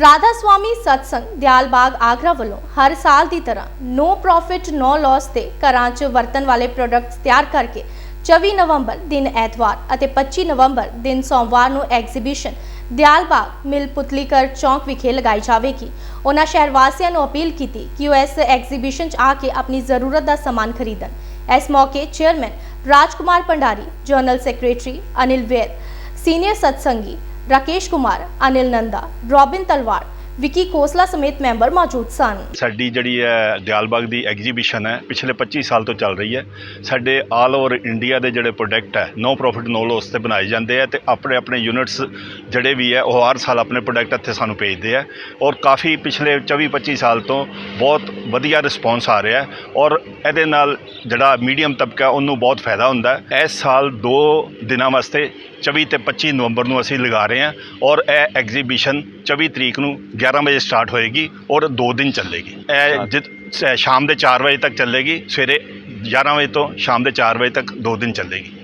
ਰਾਧਾ ਸਵਾਮੀ ਸਤਸੰਗ ਦਿਆਲਬਾਗ ਆਗਰਾ ਵੱਲੋਂ ਹਰ ਸਾਲ ਦੀ ਤਰ੍ਹਾਂ ਨੋ ਪ੍ਰੋਫਿਟ ਨੋ ਲਾਸ ਤੇ ਘਰਾਂ 'ਚ ਵਰਤਣ ਵਾਲੇ ਪ੍ਰੋਡਕਟਸ ਤਿਆਰ ਕਰਕੇ 24 ਨਵੰਬਰ ਦਿਨ ਐਤਵਾਰ ਅਤੇ 25 ਨਵੰਬਰ ਦਿਨ ਸੋਮਵਾਰ ਨੂੰ ਐਗਜ਼ੀਬਿਸ਼ਨ ਦਿਆਲਬਾਗ ਮਿਲ ਪੁਤਲੀਕਰ ਚੌਂਕ ਵਿਖੇ ਲਗਾਈ ਜਾਵੇਗੀ। ਉਹਨਾਂ ਸ਼ਹਿਰ ਵਾਸੀਆਂ ਨੂੰ ਅਪੀਲ ਕੀਤੀ ਕਿ ਉਹ ਇਸ ਐਗਜ਼ੀਬਿਸ਼ਨ 'ਚ ਆ ਕੇ ਆਪਣੀ ਜ਼ਰੂਰਤ ਦਾ ਸਮਾਨ ਖਰੀਦਣ। ਇਸ ਮੌਕੇ chairman Rajkumar Bhandari general secretary Anil Ved senior ਸਤਸੰਗੀ Rakesh Kumar, Anil Nanda, Robin Talwar, Vicky Kosla ਸਮੇਤ ਮੈਂਬਰ ਮੌਜੂਦ ਸਨ। ਸਾਡੀ ਜਿਹੜੀ ਹੈ ਦਿਆਲਬਾਗ ਦੀ ਐਗਜ਼ੀਬਿਸ਼ਨ ਹੈ, ਪਿਛਲੇ 25 ਸਾਲ ਤੋਂ ਚੱਲ ਰਹੀ ਹੈ। ਸਾਡੇ ਆਲ ਓਵਰ ਇੰਡੀਆ ਦੇ ਜਿਹੜੇ ਪ੍ਰੋਡਕਟ ਹੈ ਨੋ ਪ੍ਰੋਫਿਟ ਨੋ ਲਾਸ ਤੇ ਬਣਾਏ ਜਾਂਦੇ ਆ ਤੇ ਆਪਣੇ ਆਪਣੇ ਯੂਨਿਟਸ ਜਿਹੜੇ ਵੀ ਹੈ, ਉਹ ਹਰ ਸਾਲ ਆਪਣੇ ਪ੍ਰੋਡਕਟ ਇੱਥੇ ਸਾਨੂੰ ਭੇਜਦੇ ਆ ਔਰ ਕਾਫੀ ਪਿਛਲੇ 24 25 ਸਾਲ ਤੋਂ ਬਹੁਤ ਵਧੀਆ ਰਿਸਪੌਂਸ ਆ ਰਿਹਾ ਔਰ ਇਹਦੇ ਨਾਲ ਜਿਹੜਾ ਮੀਡੀਅਮ ਤਬਕਾ ਉਹਨੂੰ ਬਹੁਤ ਫਾਇਦਾ ਹੁੰਦਾ ਇਸ ਸਾਲ ਦੋ ਦਿਨਾਂ ਵਾਸਤੇ 24 ਤੇ 25 ਨਵੰਬਰ ਨੂੰ ਅਸੀਂ ਲਗਾ ਰਹੇ ਹਾਂ ਔਰ ਇਹ ਐਗਜ਼ੀਬਿਸ਼ਨ 24 ਤਰੀਕ ਨੂੰ 11 ਵਜੇ ਸਟਾਰਟ ਹੋਏਗੀ ਔਰ 2 ਦਿਨ ਚੱਲੇਗੀ। ਇਹ ਸ਼ਾਮ ਦੇ 4 ਵਜੇ ਤੱਕ ਚੱਲੇਗੀ ਸਵੇਰੇ 11 ਵਜੇ ਤੋਂ ਸ਼ਾਮ ਦੇ 4 ਵਜੇ ਤੱਕ 2 ਦਿਨ ਚੱਲੇਗੀ।